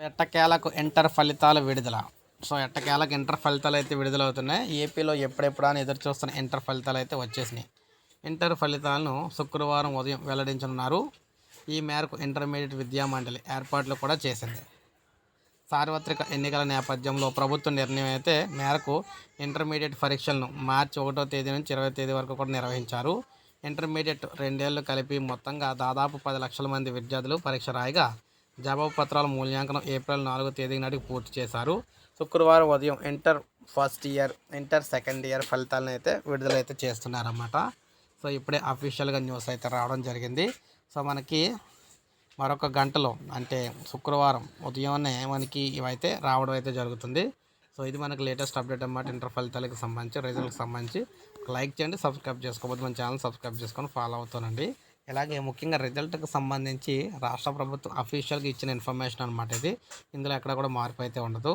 ఎట్టకేలకు ఇంటర్ ఫలితాలు విడుదల. సో ఎట్టకేలకు ఇంటర్ ఫలితాలు అయితే విడుదలవుతున్నాయి. ఏపీలో ఎప్పుడెప్పుడు అని ఎదురు చూస్తున్న ఇంటర్ ఫలితాలు అయితే వచ్చేసినాయి. ఇంటర్ ఫలితాలను శుక్రవారం ఉదయం వెల్లడించనున్నారు. ఈ మేరకు ఇంటర్మీడియట్ విద్యా మండలి ఏర్పాట్లు కూడా చేసింది. సార్వత్రిక ఎన్నికల నేపథ్యంలో ప్రభుత్వ నిర్ణయం అయితే మేరకు ఇంటర్మీడియట్ పరీక్షలను మార్చి ఒకటో తేదీ నుంచి ఇరవై తేదీ వరకు కూడా నిర్వహించారు. ఇంటర్మీడియట్ రెండేళ్ళు కలిపి మొత్తంగా దాదాపు పది లక్షల మంది విద్యార్థులు పరీక్ష రాయగా జవాబు పత్రాల మూల్యాంకనం ఏప్రిల్ నాలుగో తేదీ నాటికి పూర్తి చేశారు. శుక్రవారం ఉదయం inter first year inter second year ఫలితాలను అయితే విడుదలైతే చేస్తున్నారన్నమాట. సో ఇప్పుడే అఫీషియల్గా న్యూస్ అయితే రావడం జరిగింది. సో మనకి మరొక గంటలో అంటే శుక్రవారం ఉదయాన్నే మనకి ఇవైతే రావడం అయితే జరుగుతుంది. సో ఇది మనకి లేటెస్ట్ అప్డేట్ అన్నమాట. ఇంటర్ ఫలితాలకు సంబంధించి రిజల్ట్కి సంబంధించి. లైక్ చేయండి సబ్స్క్రైబ్ చేసుకోకపోతే మన ఛానల్ సబ్స్క్రైబ్ చేసుకొని ఫాలో అవుతానండి ఇలాగే ముఖ్యంగా రిజల్ట్కి సంబంధించి రాష్ట్ర ప్రభుత్వం అఫీషియల్గా ఇచ్చిన ఇన్ఫర్మేషన్ అనమాట ఇది. ఇందులో ఎక్కడ కూడా మార్పు అయితే ఉండదు.